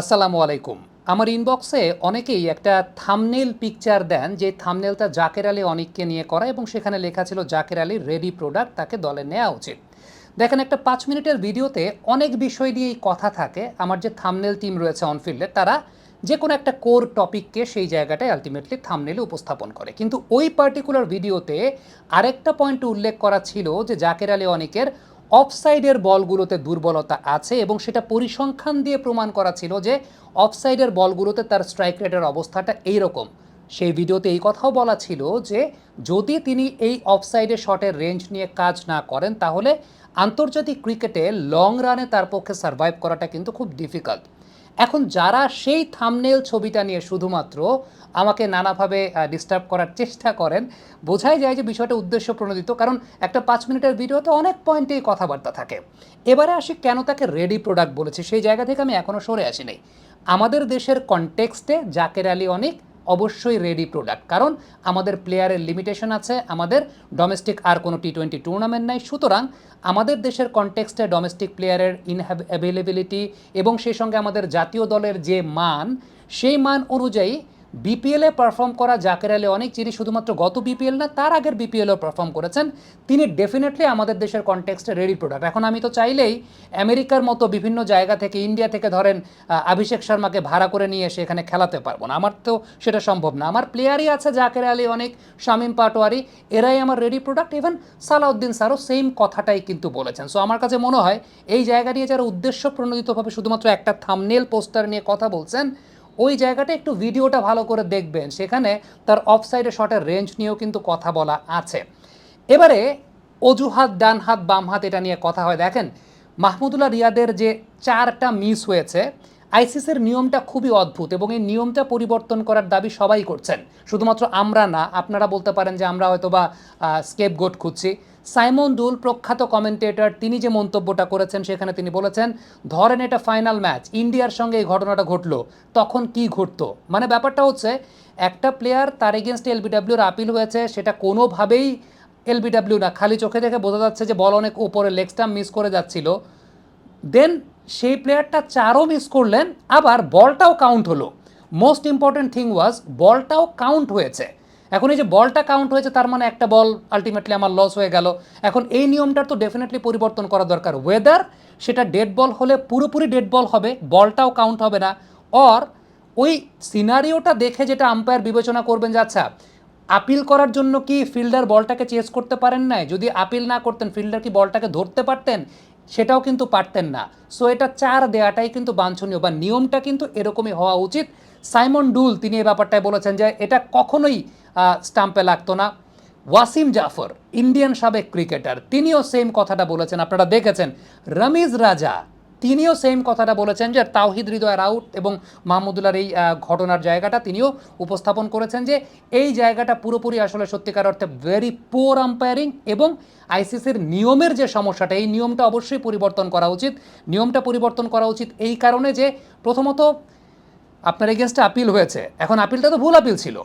আসসালামু আলাইকুম। আমার ইনবক্সে অনেকেই একটা থামনেল পিকচার দেন, যে থামনেলটা জাকের আলী অনেককে নিয়ে করা এবং সেখানে লেখা ছিল জাকের আলী রেডি প্রোডাক্ট তাকে দলে নেওয়া উচিত। দেখেন, একটা পাঁচ মিনিটের ভিডিওতে অনেক বিষয় নিয়েই কথা থাকে। আমার যে থামনেল টিম রয়েছে অনফিল্ডে তারা যে কোনো একটা কোর টপিককে সেই জায়গাটায় আলটিমেটলি থামনেলে উপস্থাপন করে। কিন্তু ওই পার্টিকুলার ভিডিওতে আরেকটা পয়েন্ট উল্লেখ করা ছিল যে জাকের আলী অনেকের অফসাইডের বলগুলোতে দুর্বলতা আছে এবং সেটা পরিসংখ্যান দিয়ে প্রমাণ করা ছিল যে অফসাইডের বলগুলোতে তার স্ট্রাইক রেটের অবস্থাটা এইরকম। সেই ভিডিওতে এই কথাও বলা ছিল যে যদি তিনি এই অফসাইডে শটের রেঞ্জ নিয়ে কাজ না করেন, তাহলে আন্তর্জাতিক ক্রিকেটে লং রানে তার পক্ষে সার্ভাইভ করাটা কিন্তু খুব ডিফিকাল্ট। এখন যারা সেই থামনেল ছবিটা নিয়ে শুধুমাত্র আমাকে নানাভাবে ডিস্টার্ব করার চেষ্টা করেন, বোঝাই যায় যে বিষয়টা উদ্দেশ্য প্রণোদিত কারণ একটা পাঁচ মিনিটের ভিডিওতে অনেক পয়েন্টেই কথাবার্তা থাকে। এবারে আসি কেন তাকে রেডি প্রোডাক্ট বলেছে, সেই জায়গা থেকে আমি এখনও সরে আসি আমাদের দেশের কনটেক্সটে জাকের আলী অনেক অবশ্যই রেডি প্রোডাক্ট কারণ আমাদের প্লেয়ারের লিমিটেশন আছে, আমাদের ডোমেস্টিক আর কোনো টি টোয়েন্টি টুর্নামেন্ট নাই। সুতরাং আমাদের দেশের কনটেক্সটে ডোমেস্টিক প্লেয়ারের ইন অ্যাভেলেবিলিটি এবং সেই সঙ্গে আমাদের জাতীয় দলের যে মান, সেই মান অনুযায়ী বিপিএলে পারফর্ম করা জাকের আলী অনেক, যিনি শুধুমাত্র গত বিপিএল না, তার আগের বিপিএলও পারফর্ম করেছেন। তিনি ডেফিনেটলি আমাদের দেশের কনটেক্সটে রেডি প্রোডাক্ট এখন আমি তো চাইলেই আমেরিকার মতো বিভিন্ন জায়গা থেকে ইন্ডিয়া থেকে ধরেন অভিষেক শর্মাকে ভাড়া করে নিয়ে এসে এখানে খেলাতে পারব না। আমার তো সেটা সম্ভব না। আমার প্লেয়ারই আছে জাকের আলী অনেক, শামীম পাটোয়ারি, এরাই আমার রেডি প্রোডাক্ট ইভেন সালাউদ্দিন স্যারও সেম কথাটাই কিন্তু বলেছেন। সো আমার কাছে মনে হয়, এই জায়গা নিয়ে যারা উদ্দেশ্য প্রণোদিতভাবে শুধুমাত্র একটা থামনেল পোস্টার নিয়ে কথা বলছেন ওই জায়গাটা একটু ভিডিওটা ভালো করে দেখবেন। সেখানে তার অফসাইডে শটের রেঞ্জ নিয়েও কিন্তু কথা বলা আছে। এবারে অজুহাত ডান হাত, বাম হাত এটা নিয়ে কথা হয়। দেখেন, মাহমুদুল্লাহ রিয়াদের যে চারটা মিস হয়েছে আইসিসির নিয়মটা খুবই অদ্ভুত এবং এই নিয়মটা পরিবর্তন করার দাবি সবাই করছেন। শুধুমাত্র আমরা না, আপনারা বলতে পারেন যে আমরা হয়তো বা স্কেপ গোট খুঁজছি। সাইমন দুল, প্রখ্যাত কমেন্টেটর তিনি যে মন্তব্যটা করেছেন সেখানে তিনি বলেছেন, ধরেন এটা ফাইনাল ম্যাচ ইন্ডিয়ার সঙ্গে এই ঘটনাটা ঘটলো, তখন কি ঘটতো? মানে ব্যাপারটা হচ্ছে, একটা প্লেয়ার তার এগেনস্ট এলবিডাব্লিউর আপিল হয়েছে, সেটা কোনোভাবেই এলবিডাব্লিউ না, খালি চোখে দেখে বোঝা যাচ্ছে যে বল অনেক উপরে লেগ মিস করে যাচ্ছিল। দেন সেই প্লেয়ারটা চারও মিস করলেন, আবার বলটাও কাউন্ট হলো। মোস্ট ইম্পর্ট্যান্ট থিং ওয়াজ বলটাও কাউন্ট হয়েছে। এখন এই যে বলটা কাউন্ট হয়েছে, তার মানে একটা বল আলটিমেটলি আমার লস হয়ে গেল। এখন এই নিয়মটার তো ডেফিনেটলি পরিবর্তন করা দরকার। ওয়েদার সেটা ডেড বল হলে পুরোপুরি ডেড বল হবে বলটাও কাউন্ট হবে না। অর ওই সিনারিওটা দেখে যেটা আম্পায়ার বিবেচনা করবেন যে আচ্ছা আপিল করার জন্য কি ফিল্ডার বলটাকে চেস করতে পারেন নাই? যদি আপিল না করতেন ফিল্ডার কি বলটাকে ধরতে পারতেন? সেটাও কিন্তু পারতেন না। সো এটা চার দেওয়াটাই কিন্তু বাঞ্ছনীয় বা নিয়মটা কিন্তু এরকমই হওয়া উচিত। সাইমন ডুল, তিনি এই ব্যাপারটায় বলেছেন যে এটা কখনোই স্টাম্পে লাগতো না। ওয়াসিম জাফর, ইন্ডিয়ান সাবেক ক্রিকেটার, তিনিও সেম কথাটা বলেছেন। আপনারা দেখেছেন, রমিজ রাজা তিনিও সেম কথাটা বলেছেন যে তাওহিদ হৃদয়ের আউট এবং মাহমুদুল্লার এই ঘটনার জায়গাটা তিনিও উপস্থাপন করেছেন যে এই জায়গাটা পুরোপুরি আসলে সত্যিকার অর্থে ভেরি পোর আম্পায়ারিং এবং আইসিসির নিয়মের যে সমস্যাটা, এই নিয়মটা অবশ্যই পরিবর্তন করা উচিত। নিয়মটা পরিবর্তন করা উচিত এই কারণে যে প্রথমত আপনার এগেনস্টে আপিল হয়েছে। এখন আপিলটা তো ভুল আপিল ছিল।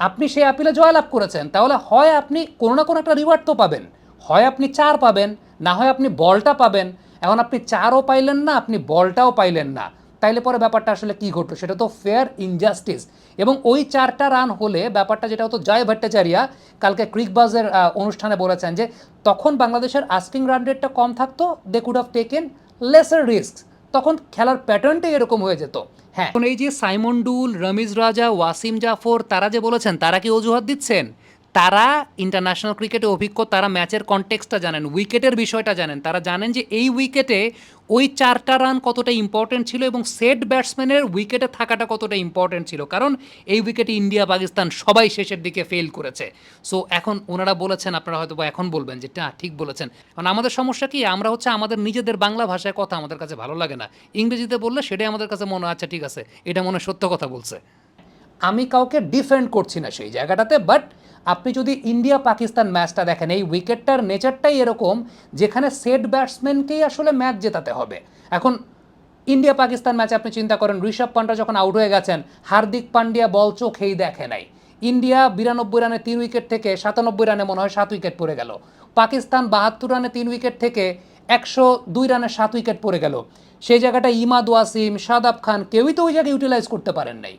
আপনি সেই আপিলে জয়লাভ করেছেন। তাহলে হয় আপনি কোনো না কোনো একটা রিওয়ার্ড তো পাবেন। হয় আপনি চার পাবেন, না হয় আপনি বলটা পাবেন। এখন আপনি চারও পাইলেন না, আপনি বলটাও পাইলেন না। তাইলে পরে ব্যাপারটা আসলে কি ঘটলো? সেটা তো ফেয়ার ইনজাস্টিস এবং ওই চারটা রান হলে ব্যাপারটা যেটা হতো, জয় ভট্টাচারিয়া কালকে ক্রিকবাজের অনুষ্ঠানে বলেছেন যে, তখন বাংলাদেশের আস্কিং রান রেটটা কম থাকতো they could have taken lesser risk তখন খেলার প্যাটার্নটাই এরকম হয়ে যেত। হ্যাঁ। এই যে সাইমন ডুল, রমিজ রাজা, ওয়াসিম জাফর, তারা যে বলেছেন, তারা কি অজুহাত দিচ্ছেন? তারা ইন্টারন্যাশনাল ক্রিকেটে অভিজ্ঞ তারা ম্যাচের কনটেক্সটটা জানেন উইকেটের বিষয়টা জানেন। তারা জানেন যে এই উইকেটে ওই চারটা রান কতটা ইম্পর্টেন্ট ছিল এবং সেট ব্যাটসম্যানের উইকেটে থাকাটা কতটা ইম্পর্টেন্ট ছিল। কারণ এই উইকেটে ইন্ডিয়া পাকিস্তান সবাই শেষের দিকে ফেল করেছে। সো এখন ওনারা বলেছেন আপনারা হয়তো বা এখন বলবেন যে না ঠিক বলেছেন। কারণ আমাদের সমস্যা কি আমরা হচ্ছে আমাদের নিজেদের বাংলা ভাষায় কথা আমাদের কাছে ভালো লাগে না। ইংরেজিতে বললে সেটাই আমাদের কাছে মনে হয়, আচ্ছা ঠিক আছে এটা মনে হয় সত্য কথা বলছে। আমি কাউকে ডিফেন্ড করছি না সেই জায়গাটাতে বাট আপনি যদি ইন্ডিয়া পাকিস্তান ম্যাচটা দেখেন, এই উইকেটটার নেচারটাই এরকম যেখানে সেট ব্যাটসম্যানকেই আসলে ম্যাচ জেতাতে হবে। এখন ইন্ডিয়া পাকিস্তান ম্যাচে আপনি চিন্তা করেন, ঋষভ পান্ডা যখন আউট হয়ে গেছেন, হার্দিক পান্ডিয়া বল চোখেই দেখে নাই। ইন্ডিয়া বিরানব্বই রানে তিন উইকেট থেকে সাতানব্বই রানে মনে হয় সাত উইকেট পড়ে গেল। পাকিস্তান বাহাত্তর রানে তিন উইকেট থেকে একশো দুই রানে সাত উইকেট পড়ে গেল। সেই জায়গাটা ইমাদ ওয়াসিম শাদাব খান কেউই তো ওই জায়গায় ইউটিলাইজ করতে পারেন নাই।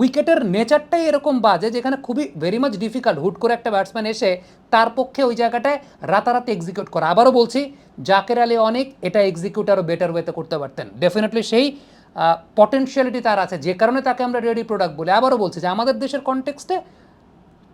উইকেটের নেচারটাই এরকম বাজে, যেখানে খুবই ভেরি মাচ ডিফিকাল্ট হুট করে একটা ব্যাটসম্যান এসে তার পক্ষে ওই জায়গাটায় রাতারাতি এক্সিকিউট করা। আবারও বলছি, জাকের আলী অনেক, এটা এক্সিকিউট আরও বেটার ওয়েতে করতে পারতেন। ডেফিনেটলি সেই পটেনশিয়ালিটি তার আছে। যে কারণে তাকে আমরা রেডি প্রোডাক্ট বলি। আবারও বলছি যে আমাদের দেশের কনটেক্সটে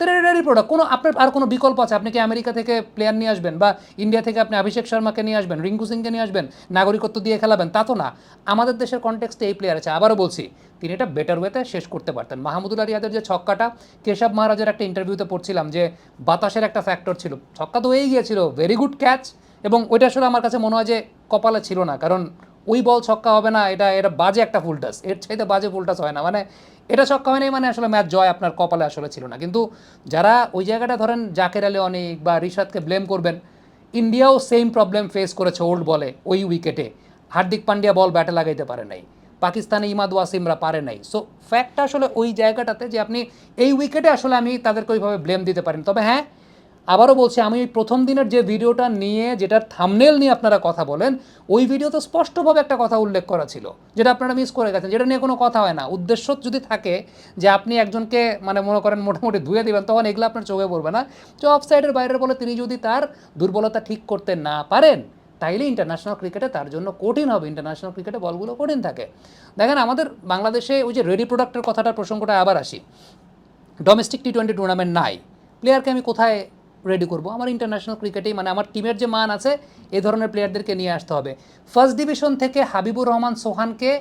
রেডি প্রোডাক্ট কোনো আপনার আর কোনো বিকল্প আছে? আপনি কি আমেরিকা থেকে প্লেয়ার নিয়ে আসবেন বা ইন্ডিয়া থেকে আপনি অভিষেক শর্মাকে নিয়ে আসবেন, রিঙ্কু সিংকে নিয়ে আসবেন, নাগরিকত্ব দিয়ে খেলাবেন, তা তো না। আমাদের দেশের কনটেক্সটে এই প্লেয়ার আছে। আবারও বলছি, তিনি এটা বেটার ওয়েতে শেষ করতে পারতেন। মাহমুদুল্লাহ রিয়াদের যে ছক্কাটা, কেশব মহারাজের একটা ইন্টারভিউতে পড়ছিলাম যে বাতাসের একটা ফ্যাক্টর ছিল। ছক্কা তো হয়েই গিয়েছিল ভেরি গুড ক্যাচ এবং ওইটা আসলে আমার কাছে মনে হয় যে কপালে ছিল না। কারণ ওই বল ছক্কা হবে না, এটা এটা বাজে একটা ফুল টাস এর চাইতে বাজে ফুল টাস হয় না। মানে এটা ছক্কা হয়নি মানে আসলে ম্যাচ জয় আপনার কপালে আসলে ছিল না। কিন্তু যারা ওই জায়গাটা ধরেন জাকের আলী অনেক বা রিশাদকে ব্লেম করবেন, ইন্ডিয়াও সেম প্রবলেম ফেস করেছে ওল্ড বলে ওই উইকেটে হার্দিক পান্ডিয়া বল ব্যাটে লাগাইতে পারে নাই। পাকিস্তানে ইমাদ ওয়াসিমরা পারে নাই। সো ফ্যাক্টটা আসলে ওই জায়গাটাতে যে আপনি এই উইকেটে আসলে আমি তাদেরকে ওইভাবে ব্লেম দিতে পারেন। তবে হ্যাঁ আবারও বলছি, আমি ওই প্রথম দিনের যে ভিডিওটা নিয়ে, যেটার থামনেল নিয়ে আপনারা কথা বলেন, ওই ভিডিওতে স্পষ্টভাবে একটা কথা উল্লেখ করা ছিল, যেটা আপনারা মিস করে গেছেন, যেটা নিয়ে কোনো কথা হয় না। উদ্দেশ্য যদি থাকে যে আপনি একজনকে মানে মনে করেন মোটামুটি ধুয়ে দেবেন, তখন এগুলো আপনার চোখে পড়বে না। যে অফ সাইডের বাইরের বলে তিনি যদি তার দুর্বলতা ঠিক করতে না পারেন, তাইলে ইন্টারন্যাশনাল ক্রিকেটে তার জন্য কঠিন হবে। ইন্টারন্যাশনাল ক্রিকেটে বলগুলো কঠিন থাকে। দেখেন, আমাদের বাংলাদেশে ওই যে রেডি প্রোডাক্টের কথাটার প্রসঙ্গটা আবার আসি। ডোমেস্টিক টি টোয়েন্টি টুর্নামেন্ট নাই। প্লেয়ারকে আমি কোথায় রেডি করব। আমার ইন্টারন্যাশনাল ক্রিকেটেই মানে আমার টিমের যে মান আছে, এ ধরনের প্লেয়ারদেরকে নিয়ে আসতে হবে। ফার্স্ট ডিভিশন থেকে হাবিবুর রহমান সোহানকে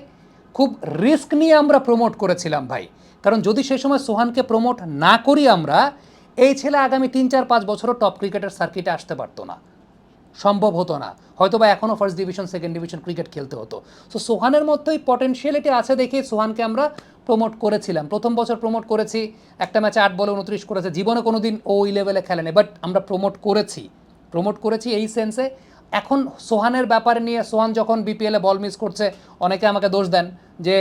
খুব রিস্ক নিয়ে আমরা প্রমোট করেছিলাম ভাই। কারণ যদি সেই সময় সোহানকে প্রমোট না করি আমরা, এই ছেলে আগামী তিন, চার, পাঁচ বছরও টপ ক্রিকেটের সার্কিটে আসতে পারতো না। সম্ভব হতো না। হয়তো বা এখনও first division second division cricket খেলতে হতো। সো সোহানের মধ্যেই পটেনশিয়ালিটি আছে দেখে সোহানকে আমরা প্রমোট করেছিলাম। প্রথম বছর প্রমোট করেছি, একটা ম্যাচে আট বলে উনত্রিশ করেছে, জীবনে কোনো দিন ওই লেভেলে খেলেনি বাট আমরা প্রমোট করেছি। প্রমোট করেছি এই সেন্সে এখন সোহানের ব্যাপারে নিয়ে, সোহান যখন বিপিএলে বল মিস করছে, অনেকে আমাকে দোষ দেন যে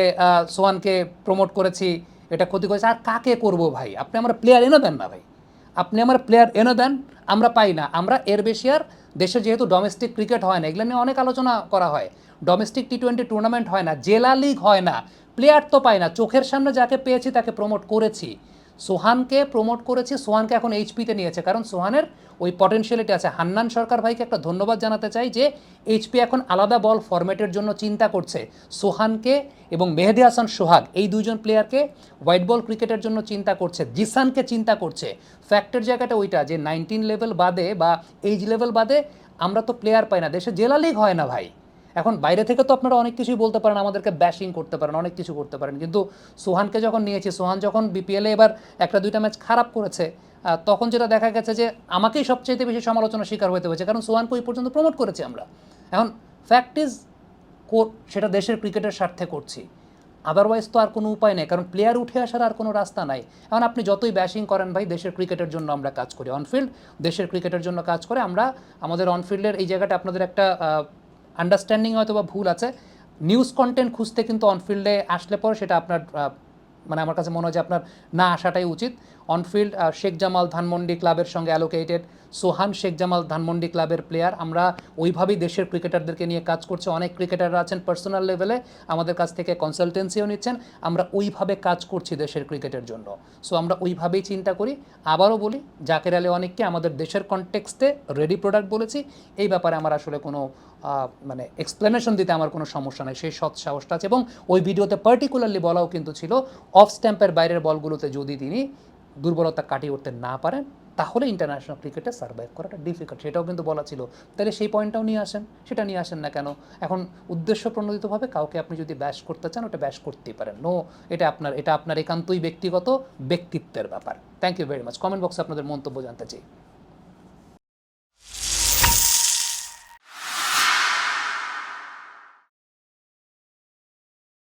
সোহানকে প্রমোট করেছি, এটা ক্ষতি করেছে। আর কাকে করব ভাই? আপনি আমার প্লেয়ার এনে দেন না ভাই। আপনি আমার প্লেয়ার এনে দেন, আমরা পাই না। আমরা এর বেশি আর দেশে যেহেতু ডোমেস্টিক ক্রিকেট হয় না, এগুলো নিয়ে অনেক আলোচনা করা হয়। ডোমেস্টিক টি টোয়েন্টি টুর্নামেন্ট হয় না, জেলা লিগ হয় না। প্লেয়ার তো পায় না, চোখের সামনে যাকে পেয়েছি তাকে প্রমোট করেছি। সোহানকে প্রমোট করেছি, সোহানকে এখন এইচপিতে নিয়েছে। কারণ সোহানের ওই পটেনশিয়ালিটি আছে। হান্নান সরকার ভাইকে একটা ধন্যবাদ জানাতে চাই যে এইচপি এখন আলাদা বল ফরম্যাটের জন্য চিন্তা করছে। সোহানকে এবং মেহেদি হাসান সোহাগ, এই দুজন প্লেয়ারকে হোয়াইট বল ক্রিকেটের জন্য চিন্তা করছে, জিসানকে চিন্তা করছে। ফ্যাক্টের জায়গাটা ওইটা যে নাইনটিন লেভেল বাদে বা এইজ লেভেল বাদে আমরা তো প্লেয়ার পাই না। দেশে জেলা লিগ হয় না ভাই। এখন বাইরে থেকে তো আপনারা অনেক কিছুই বলতে পারেন, আমাদেরকে ব্যাশিং করতে পারেন, অনেক কিছু করতে পারেন। কিন্তু সোহানকে যখন নিয়েছি, সোহান যখন বিপিএলে এবার একটা দুইটা ম্যাচ খারাপ করেছে তখন যেটা দেখা গেছে যে আমাকেই সবচেয়ে বেশি সমালোচনার শিকার হতে হয়েছে। কারণ সোহানকে ওই পর্যন্ত প্রমোট করেছি আমরা। এখন ফ্যাক্ট ইজ সেটা দেশের ক্রিকেটের স্বার্থে করছি। আদারওয়াইজ তো আর কোনো উপায় নেই, কারণ প্লেয়ার উঠে আসার আর কোনো রাস্তা নাই। এখন আপনি যতই ব্যাশিং করেন ভাই, দেশের ক্রিকেটের জন্য আমরা কাজ করি। অনফিল্ড দেশের ক্রিকেটের জন্য কাজ করে আমরা, আমাদের অনফিল্ডের এই জায়গাটা আপনাদের একটা আন্ডারস্ট্যান্ডিং হয়তো বা ভুল আছে। নিউজ কন্টেন্ট খুঁজতে কিন্তু অনফিল্ডে আসলে পর সেটা আপনার মানে আমার কাছে মনে হয় যে আপনার না আসাটাই উচিত। অনফিল্ড শেখ জামাল ধানমন্ডি ক্লাবের সঙ্গে অ্যালোকেটেড সোহান, শেখ জামাল ধানমন্ডি ক্লাবের প্লেয়ার আমরা ওইভাবেই দেশের ক্রিকেটারদেরকে নিয়ে কাজ করছি। অনেক ক্রিকেটাররা আছেন পার্সোনাল লেভেলে আমাদের কাছ থেকে কনসালটেন্সিও নিচ্ছেন। আমরা ওইভাবে কাজ করছি দেশের ক্রিকেটের জন্য। সো আমরা ওইভাবেই চিন্তা করি। আবারও বলি, জাকের আলী অনেককে আমাদের দেশের কনটেক্সটে রেডি প্রোডাক্ট বলেছি। এই ব্যাপারে আমার আসলে কোনো মানে এক্সপ্লেনেশন দিতে আমার কোনো সমস্যা নেই। সেই সৎ সাহসটা আছে। এবং ওই ভিডিওতে পার্টিকুলারলি বলাও কিন্তু ছিল অফ স্ট্যাম্পের বাইরের বলগুলোতে যদি তিনি দুর্বলতা কাটিয়ে উঠতে না পারেন, তাহলে ইন্টারন্যাশনাল ক্রিকেটে সার্ভাইভ করাটা ডিফিকাল্ট সেটাও কিন্তু বলা ছিল। তাহলে সেই পয়েন্টটাও নিয়ে আসেন, সেটা নিয়ে আসেন না কেন? এখন উদ্দেশ্য প্রণোদিতভাবে কাউকে আপনি যদি ব্যাস করতে চান, ওটা ব্যাস করতেই পারেন। নো এটা আপনার এটা আপনার একান্তই ব্যক্তিগত ব্যক্তিত্বের ব্যাপার। Thank you very much comment বক্সে আপনাদের মন্তব্য জানতে চাই।